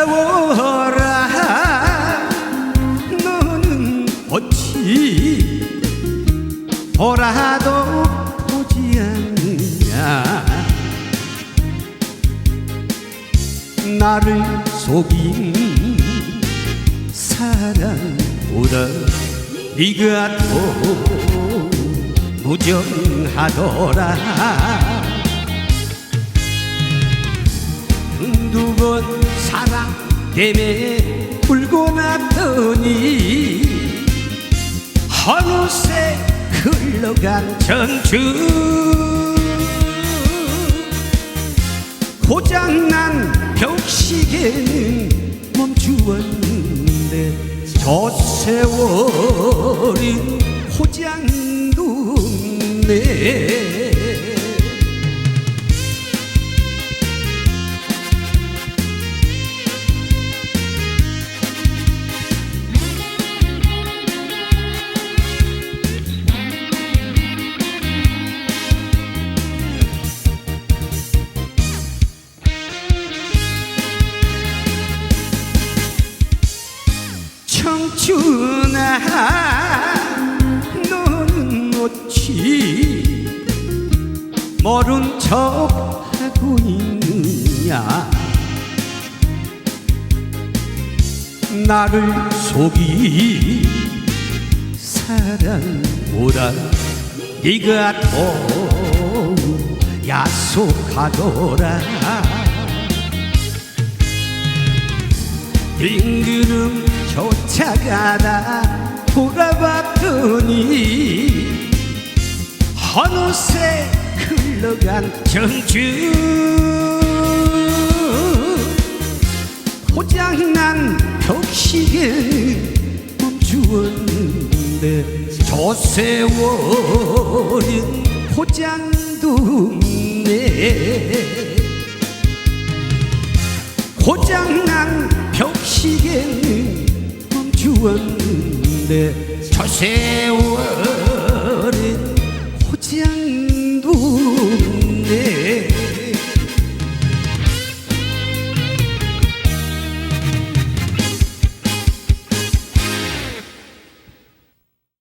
세워라. 너는 어찌 보라도 보지 않느냐. 나를 속인 사랑보다 네가 더 무정하더라. 두번 사랑 때문에 울고 났더니 어느새 흘러간 전주. 고장난 벽시계는 멈추었는데 저 세월은 고장도 없네 청춘아 너는 어찌 모른 척하고 있느냐? 나를 속이 사랑보다 네가 더 야속하더라. 빙그름 쫓아가다 돌아봤더니 어느새 흘러간 전주. 고장난 벽시계 멈추었는데 저 세월은 고장도 없네. 고장난 벽시계는 누웠는데 저 세월이